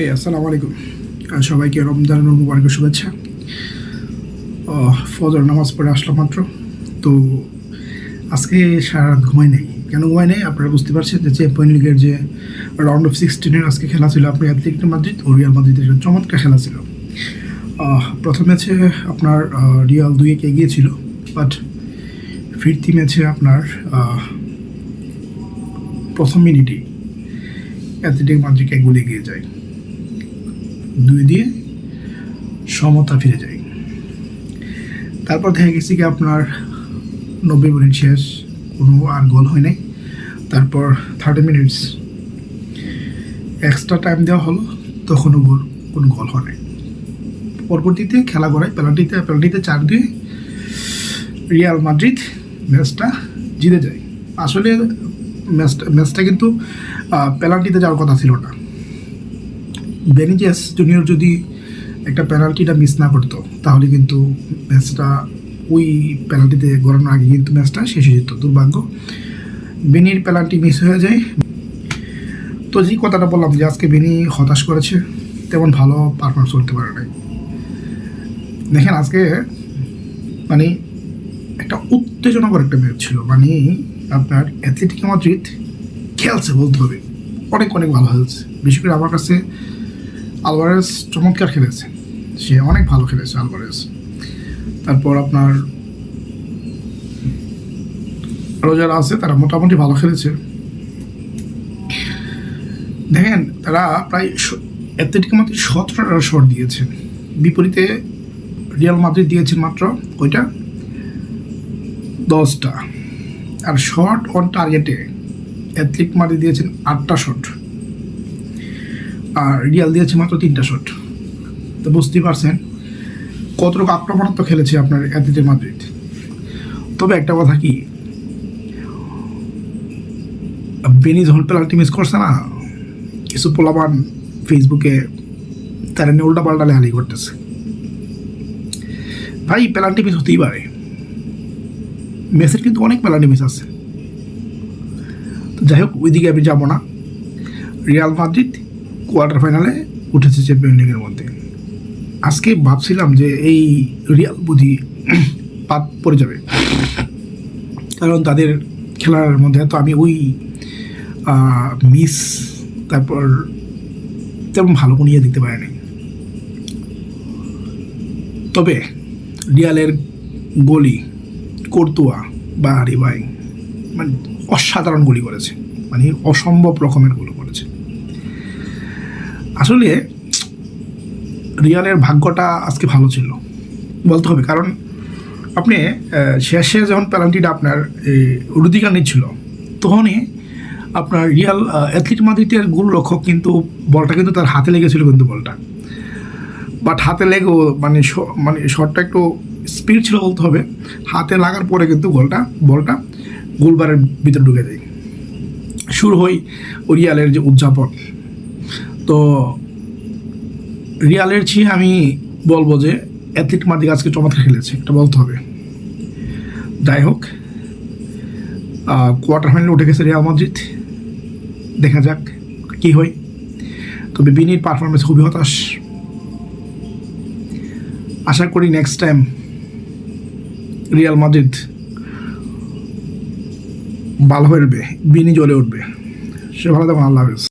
এই, আসসালামু আলাইকুম। সবাইকে রমজান মুবারকের শুভেচ্ছা। ফজর নামাজ পড়ে আসলাম মাত্র। তো আজকে সারা রাত ঘুমাই নেই। কেন ঘুমাই নেই? আপনারা বুঝতে পারছেন যে চ্যাম্পিয়ন লিগের যে রাউন্ড অফ সিক্সটিনের আজকে খেলা ছিল আপনার অ্যাথলেটিক মাদ্রিদ ও রিয়াল মাদ্রিদের চমৎকার খেলা ছিল। প্রথম ম্যাচে আপনার রিয়াল দুই একে এগিয়েছিল বাট ফিরতি ম্যাচে আপনার প্রথম মিনিটেই অ্যাথলেটিক মাদ্রিদ এক গোলে এগিয়ে যায়। দুই দিয়ে সমতা ফিরে যায় তারপর দেখা গেছে কি আপনার নব্বই মিনিট শেষ, কোনো আর গোল হয় নাই। তারপর থার্টি মিনিটস এক্সট্রা টাইম দেওয়া হলো, তখনও গোল কোনো গোল হয় নাই। পরবর্তীতে খেলা করায় পেনাল্টিতে পেনাল্টিতে চার দিয়ে রিয়াল মাদ্রিদ ম্যাচটা জিতে যায়। আসলে ম্যাচটা ম্যাচটা কিন্তু পেনাল্টিতে যাওয়ার কথা ছিল না। বেনিজেস জুনিয়র যদি একটা পেনাল্টিটা মিস না করতো, তাহলে কিন্তু ম্যাচটা ওই পেনাল্টিতে গড়ানোর আগে কিন্তু ম্যাচটা শেষ হয়ে যেত, দুর্ভাগ্য। বেনির পেনাল্টি মিস হয়ে যায়। তো যে কথাটা বললাম যে আজকে বেনি হতাশ করেছে, তেমন ভালো পারফরমেন্স করতে পারে নাই। দেখেন আজকে মানে একটা উত্তেজনাকর একটা ম্যাচ ছিল। মানে আপনার অ্যাথলেটিক মাদ্রিদ খেলছে বলতে হবে। অনেক অনেক ভালো খেলছে। বিশেষ করে আমার কাছে আলভারেজ চমৎকার খেলেছে। সে অনেক ভালো খেলেছে আলভারেজ। তারপর আপনার আরও যারা আছে, তারা মোটামুটি ভালো খেলেছে। দেখেন, তারা প্রায় অ্যাথলেটিক মাত্র সতেরোটা শট দিয়েছেন বিপরীতে রিয়াল মাদ্রিদ দিয়েছেন মাত্র ওইটা দশটা। আর শট অন টার্গেটে অ্যাথলিক মাদ্রিদ দিয়েছেন আটটা শট। আর রিয়াল দিয়েছে মাত্র তিনটা শট তো বুঝতেই পারছেন কতটুকু আক্রমণাত্মক খেলেছে আপনার অ্যাথলেটিক মাদ্রিদ। তবে একটা কথা কি? বেনি যখন পেনাল্টি মিস করছে না? কিছু পোলাবান ফেসবুকে তারা নিয়ে উল্টা পাল্টা লেখালি করতেছে। ভাই, পেনাল্টি মিস হতেই পারে। মেসের কিন্তু অনেক পেনাল্টি মিস আছে। তো যাই হোক, ওইদিকে আমি যাব না। রিয়াল মাদ্রিদ কোয়ার্টার ফাইনালে উঠেছে চ্যাম্পিয়ন লিগের মধ্যে। আজকে ভাবছিলাম যে এই রিয়াল বুঝি পাত পড়ে যাবে। কারণ তাদের খেলার মধ্যে তো আমি ওই মিস তারপর তেমন ভালো কোনো দিতে পারিনি। তবে রিয়ালের গলি কর্তুয়া বা রিবাই মানে অসাধারণ গুলি করেছে। মানে অসম্ভব রকমেরগুলো করেছে। আসলে রিয়ালের ভাগ্যটা আজকে ভালো ছিল, বলতে হবে। কারণ আপনি শেষে যখন পেনাল্টিটা আপনার রুদিকা নিচ্ছিল, তখনই আপনার রিয়াল অ্যাথলিট মাদ্রিদের গোল রক্ষক কিন্তু বলটা কিন্তু তার হাতে লেগেছিল কিন্তু বলটা। বাট হাতে লেগেও মানে মানে শটটা একটু স্পিড ছিল বলতে হবে। হাতে লাগার পরে কিন্তু গোলটা বলটা গোলবারের ভিতরে ঢুকে যায়। শুরু হয় রিয়ালের যে উদযাপন। তো রিয়ালের চেয়ে আমি বলব যে অ্যাথলিট মাদ্রিদ আজকে চমৎকার খেলেছে, এটা বলতে হবে। যাই হোক কোয়ার্টার ফাইনালে উঠে গেছে রিয়াল মাদ্রিদ। দেখা যাক কি হয়। তবে বিনির পারফরমেন্স খুবই হতাশ। আশা করি নেক্সট টাইম রিয়াল মাদ্রিদ ভালো হয়ে উঠবে, বিনি জ্বলে উঠবে। সে ভালো থাকুন, আল্লাহ হাফেজ।